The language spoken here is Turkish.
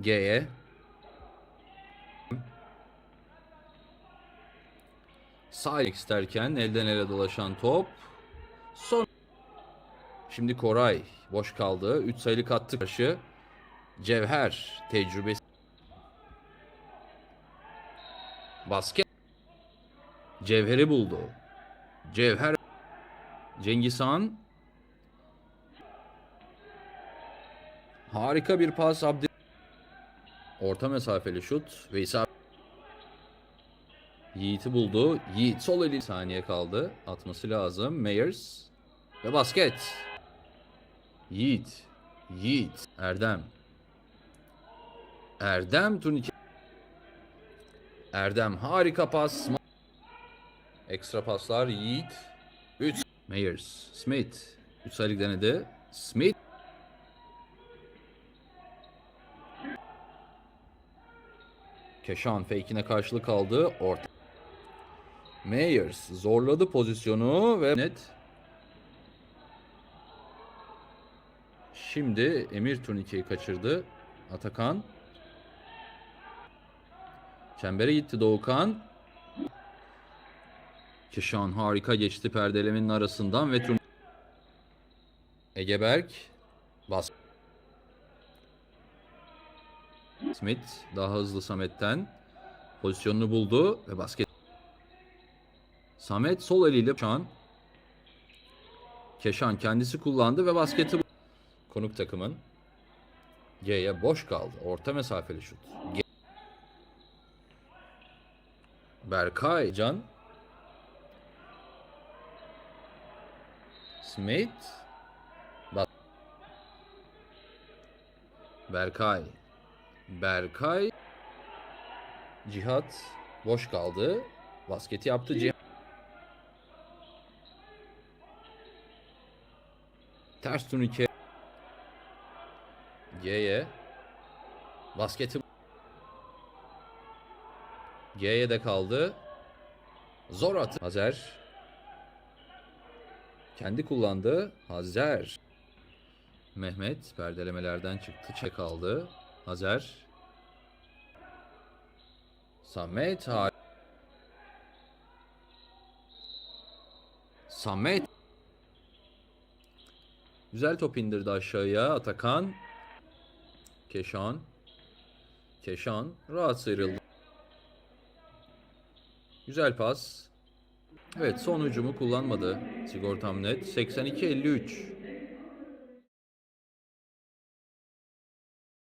G'ye. Sağ isterken elden ele dolaşan top. Son. Şimdi Koray boş kaldı. 3 sayılık attı karşı. Cevher tecrübesi. Basket. Cevher'i buldu. Cevher. Cengizhan. Harika bir pas Abdi. Orta mesafeli şut ve isabet. Yiğit'i buldu. Yiğit sol eli saniye kaldı. Atması lazım. Meyers ve basket. Yiğit. Yiğit. Erdem. Erdem turnike. Erdem harika pas. Ekstra paslar Yiğit. 3. Meyers. Smith. 3 sayılık denedi. Smith. Keşan fake'ine karşılık aldı. Orta. Meyers zorladı pozisyonu ve net. Şimdi Emir turnikeyi kaçırdı. Atakan. Çembere gitti Doğukan. Keşan harika geçti perdelemenin arasından ve turn Egeberk bas. Smith daha hızlı Samet'ten pozisyonunu buldu ve basket. Samet sol eliyle şu an Keşan kendisi kullandı ve basketi konuk takımın G'ye boş kaldı. Orta mesafeli şut. G- Berkay Can Smith Berkay Berkay Cihat boş kaldı. Basketi yaptı Cihat. Ters turnike. G'ye. Basketi. G'ye de kaldı. Zor atı. Hazer. Kendi kullandı. Hazer. Mehmet perdelemelerden çıktı. Çek aldı. Hazer. Samet har Samet Güzel top indirdi aşağıya Atakan Keşan Keşan rahat sıyrıldı. Güzel pas. Evet son hücumu kullanmadı. Sigortam net. 82-53.